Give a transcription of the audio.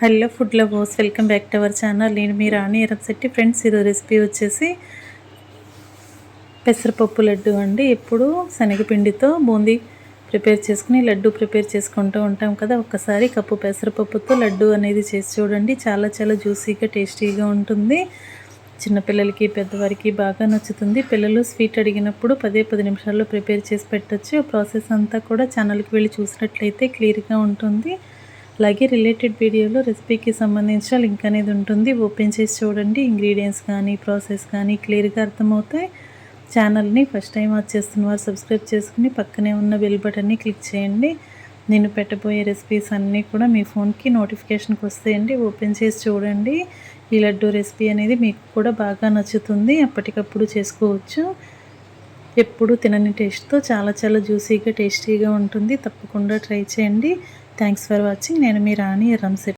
Hello food lovers welcome back to our channel. నేను మీ రాణి ఎరప్సెట్టి friends ఈరోజు రెసిపీ వచ్చేసి పెసరపప్పు లడ్డు అండి. ఎప్పుడు శనగపిండితో బూందీ ప్రిపేర్ చేసుకుని లడ్డు ప్రిపేర్ చేసుకుంటూ ఉంటాం కదా. ఒక్కసారి కప్పు పెసరపప్పుతో లడ్డు అనేది చేసి చూడండి. చాలా చాలా జ్యూసీగా టేస్టీగా ఉంటుంది. చిన్నపిల్లలకి పెద్దవారికి బాగా నచ్చుతుంది. పిల్లలు స్వీట్ అడిగినప్పుడు పదే పది నిమిషాల్లో ప్రిపేర్ చేసి పెట్టచ్చు. ప్రాసెస్ అంతా కూడా ఛానల్కి వెళ్ళి చూసినట్లయితే క్లియర్గా ఉంటుంది. అలాగే రిలేటెడ్ వీడియోలో రెసిపీకి సంబంధించిన లింక్ అనేది ఉంటుంది. ఓపెన్ చేసి చూడండి. ఇంగ్రీడియంట్స్ కానీ ప్రాసెస్ కానీ క్లియర్గా అర్థమవుతాయి. ఛానల్ని ఫస్ట్ టైం వాచ్ చేస్తున్న వారు సబ్స్క్రైబ్ చేసుకుని పక్కనే ఉన్న బెల్ బటన్ని క్లిక్ చేయండి. నేను పెట్టబోయే రెసిపీస్ అన్నీ కూడా మీ ఫోన్కి నోటిఫికేషన్కి వస్తాయండి. ఓపెన్ చేసి చూడండి. ఈ లడ్డు రెసిపీ అనేది మీకు కూడా బాగా నచ్చుతుంది. అప్పటికప్పుడు చేసుకోవచ్చు. ఎప్పుడు తినని టేస్ట్తో చాలా చాలా జ్యూసీగా టేస్టీగా ఉంటుంది. తప్పకుండా ట్రై చేయండి. Thanks for watching. నేను మీ రాణి ఎర్రంశెట్టి